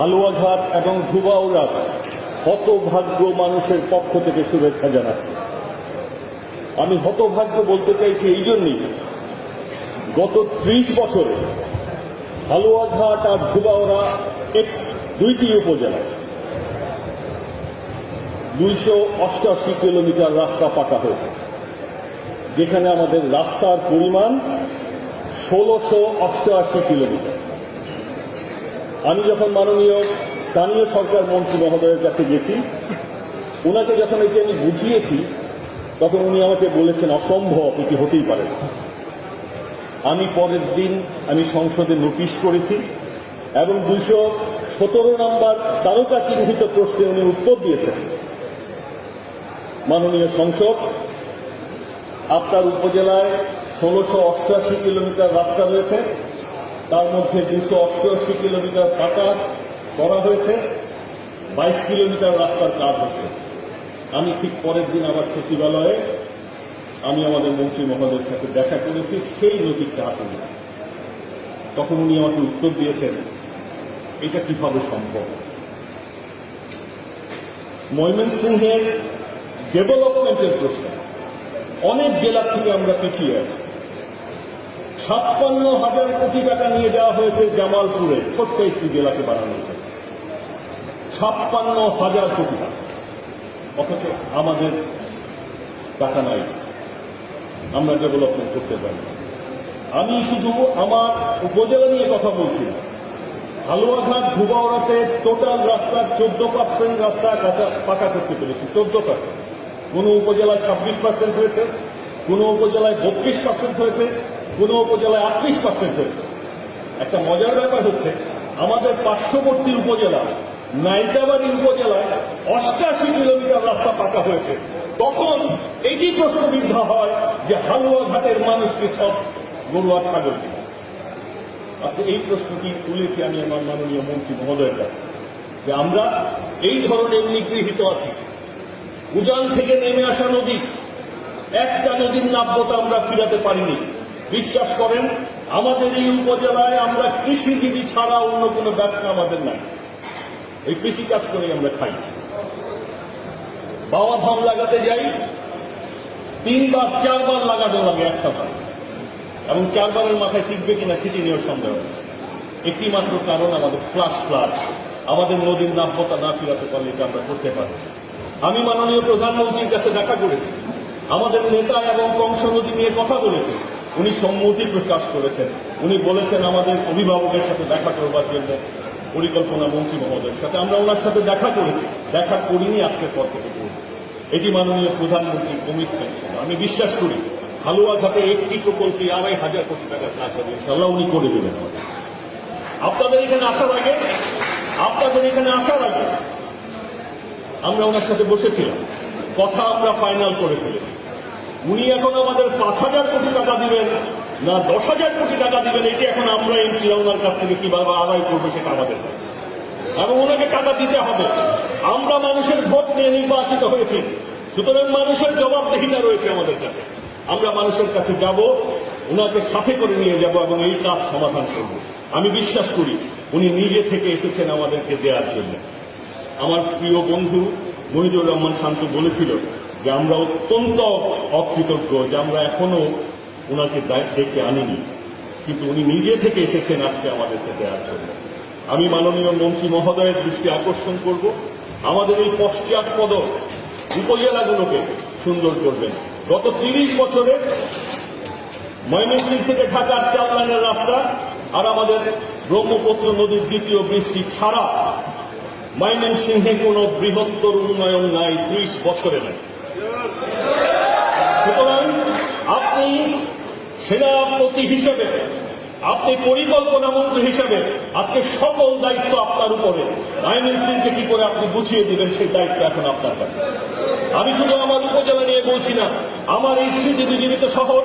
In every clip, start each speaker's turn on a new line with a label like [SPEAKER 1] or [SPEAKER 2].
[SPEAKER 1] হালুয়াঘাট এবং ধুবাউড়ার হতভাগ্য মানুষের পক্ষ থেকে শুভেচ্ছা জানাচ্ছি। আমি হতভাগ্য বলতে চাইছি এই জন্যই, গত ত্রিশ বছরে হালুয়াঘাট আর ধুবাউড়া এক দুইটি উপজেলায় দুইশো অষ্টআশি কিলোমিটার রাস্তা পাকা হয়েছে, যেখানে আমাদের রাস্তার পরিমাণ ষোলোশো অষ্টআশি কিলোমিটার। আমি যখন মাননীয় স্থানীয় সরকার মন্ত্রী মহোদয়ের কাছে গেছি ওনাকে যখন এটি আমি বুঝিয়েছি, তখন উনি আমাকে বলেছেন, অসম্ভব, এটি হতেই পারে আমি পরের দিন আমি সংসদে নোটিশ করেছি এবং দুইশো সতেরো নম্বর তারকা চিহ্নিত প্রশ্নে উনি উত্তর দিয়েছেন। মাননীয় সংসদ, আপনার উপজেলায় ষোলোশো অষ্টআশি কিলোমিটার রাস্তা রয়েছে। তার মধ্যে দুশো অষ্টআশি কিলোমিটার পাকা করা হয়েছে, বাইশ কিলোমিটার রাস্তার কাজ হচ্ছে। আমি ঠিক পরের দিন আবার সচিবালয়ে আমি আমাদের মন্ত্রী মহোদয়ের সাথে দেখা করেছি, সেই নোটিশটা হাতে। তখন উনি আমাকে উত্তর দিয়েছেন, এটা কীভাবে সম্ভব? ময়মনসিংহের ডেভেলপমেন্টের প্রশ্ন। অনেক জেলা থেকে আমরা পিছিয়ে আছি। ছাপ্পান্ন হাজার কোটি টাকা নিয়ে যাওয়া হয়েছে জামালপুরে ছোট্ট একটি জেলাকে বানানো হয়েছে। ছাপ্পান্ন হাজার কোটি টাকা। অথচ আমাদের টাকা নাই। আমরা ডেভেলপমেন্ট করতে পারি। আমি শুধু আমার উপজেলা নিয়ে কথা বলছি। হালুয়াঘাট ধুবাওড়াতে টোটাল রাস্তার চোদ্দ পার্সেন্ট রাস্তা পাকা করতে পেরেছি, চোদ্দ পার্সেন্ট কোনো উপজেলায় ছাব্বিশ পার্সেন্ট হয়েছে, কোনো উপজেলায় বত্রিশ পার্সেন্ট হয়েছে কোনো উপজেলায় আটত্রিশ পার্সেন্ট হয়েছে। একটা মজার ব্যাপার হচ্ছে, আমাদের পার্শ্ববর্তী উপজেলা নাইতাবাড়ি উপজেলায় অষ্টাশি কিলোমিটার রাস্তা পাকা হয়েছে। তখন এটি প্রশ্নবিদ্ধ হয় যে হালুয়াঘাটের মানুষকে সব গরু আর ছাগল আজকে এই প্রশ্নটি তুলেছি আমি আমার মাননীয় মন্ত্রী মহোদয়ের কাছে, যে আমরা এই ধরনের নিগৃহীত আছি। উজান থেকে নেমে আসা নদী, একটা নদীর নাব্যতা আমরা ফিরাতে পারিনি। বিশ্বাস করেন, আমাদের এই উপজেলায় আমরা কৃষিজীবী ছাড়া অন্য কোনো ব্যবসা আমাদের নাই। এই কৃষি কাজ করেই আমরা খাই। বাবা ধান লাগাতে যাই, তিনবার, চারবার লাগাতে লাগে একটা ধান। এবং চারবারের মাথায় টিকবে কিনা সেটি নিয়েও সন্দেহ। একটি মাত্র কারণ, আমাদের ফ্লাশ ফ্লাড আমাদের নদীর নাব্যতা না ফিরাতে পারলে এটা আমরা করতে পারি। আমি মাননীয় প্রধানমন্ত্রীর কাছে দেখা করেছি। আমাদের নেতা এবং কংস নদী নিয়ে কথা বলেছে। উনি সম্মতি প্রকাশ করেছেন। উনি বলেছেন আমাদের অভিভাবকের সাথে দেখা করবার জন্য পরিকল্পনা মন্ত্রী মহোদয়ের সাথে। আমরা ওনার সাথে দেখা করেছি। দেখা করিনি আজকের পর থেকে করব এটি মাননীয় প্রধানমন্ত্রীর কমিটমেন্ট ছিল। আমি বিশ্বাস করি হালুয়াঘাটে একটি প্রকল্পে আড়াই হাজার কোটি টাকার কাজ হবে। ইনশাল্লাহ উনি করে দেবেন। আপনাদের এখানে আসার আগে, আপনাদের এখানে আসার আগে আমরা ওনার সাথে বসেছিলাম। কথা আমরা ফাইনাল করে ফেলেছি। উনি এখন আমাদের পাঁচ হাজার কোটি টাকা দিবেন, না দশ হাজার কোটি টাকা দিবেন, এটি এখন আমরা এমপি ওনার কাছ থেকে কীভাবে আদায় করব সেটা আমাদের। এবং ওনাকে টাকা দিতে হবে। আমরা মানুষের ভোট নিয়ে নির্বাচিত হয়েছি। সুতরাং মানুষের জবাবদিহিতা রয়েছে আমাদের কাছে। আমরা মানুষের কাছে যাব, ওনাকে সাথে করে নিয়ে যাব এবং এই কাজ সমাধান করব। আমি বিশ্বাস করি, উনি নিজে থেকে এসেছেন আমাদেরকে দেওয়ার জন্য। আমার প্রিয় বন্ধু মহিদুর রহমান শান্ত বলেছিল যে আমরা অত্যন্ত অকৃতজ্ঞ, যে আমরা এখনও ওনাকে ডেকে আনিনি। কিন্তু উনি নিজে থেকে এসেছেন আজকে আমাদের দেওয়ার জন্য। আমি মাননীয় মন্ত্রী মহোদয়ের দৃষ্টি আকর্ষণ করব। আমাদের এই পশ্চাৎপদ উপজেলাগুলোকে সুন্দর করবেন। গত তিরিশ বছরে ময়মনসিংহ থেকে ঢাকার চার লাইনের রাস্তা আর আমাদের ব্রহ্মপুত্র নদীর দ্বিতীয় বৃষ্টি ছাড়া ময়মনসিংহে কোনো বৃহত্তর উন্নয়ন নাই ত্রিশ বছরে নাই। সুতরাং আপনি সেনাপতি হিসেবে, আপনি পরিকল্পনা মন্ত্রী হিসেবে আজকে সকল দায়িত্ব আপনার উপরে। ময়মনসিংহকে কি করে আপনি বুঝিয়ে দিবেন সেই দায়িত্ব এখন আপনার কাছে? আমি শুধু আমার উপজেলা নিয়ে বলছি না, আমার এই স্মৃতি বিজীবিত শহর,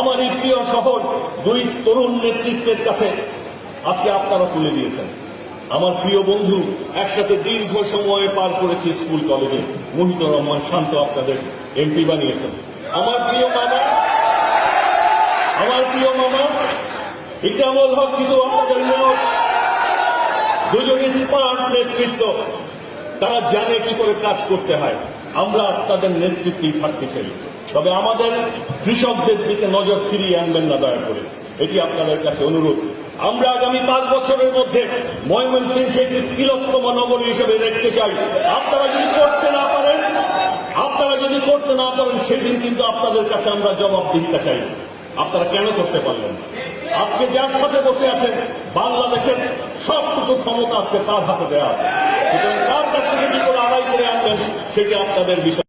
[SPEAKER 1] আমার এই প্রিয় শহর, দুই তরুণ নেতৃত্বের কাছে আজকে আপনারা তুলে দিয়েছেন। আমার প্রিয় বন্ধু, একসাথে দীর্ঘ সময় পার করেছি স্কুল, কলেজে। মোহিত রহমান শান্ত আপনাদের এমপি বানিয়েছেন। আমার প্রিয় মামা, আমার প্রিয় মামা, ইকরামুল হক কিন্তু আপনাদের লোক দুজন স্মার্ট নেতৃত্ব। তারা জানে কি করে কাজ করতে হয়। আমরা তাদের নেতৃত্বেই থাকতে চাই। তবে আমাদের কৃষকদের দিকে নজর ফিরিয়ে আনবেন না দয়া করে। এটি আপনাদের কাছে অনুরোধ। আমরা আগামী পাঁচ বছরের মধ্যে ময়মনসিংহকে একটি তিলোত্তম নগরী হিসেবে দেখতে চাই। আপনারা যদি করতে না আপনারা যদি করতে না পারেন, সেদিন কিন্তু আপনাদের কাছে আমরা জবাব দিতে চাই। আপনারা কেন করতে পারলেন? আজকে যার সাথে বসে আছেন, বাংলাদেশের সবটুকু ক্ষমতা আজকে তার হাতে দেওয়া আছে। তার কাছ থেকে কি করে আড়াই করে আনবেন, সেটি আপনাদের বিষয়।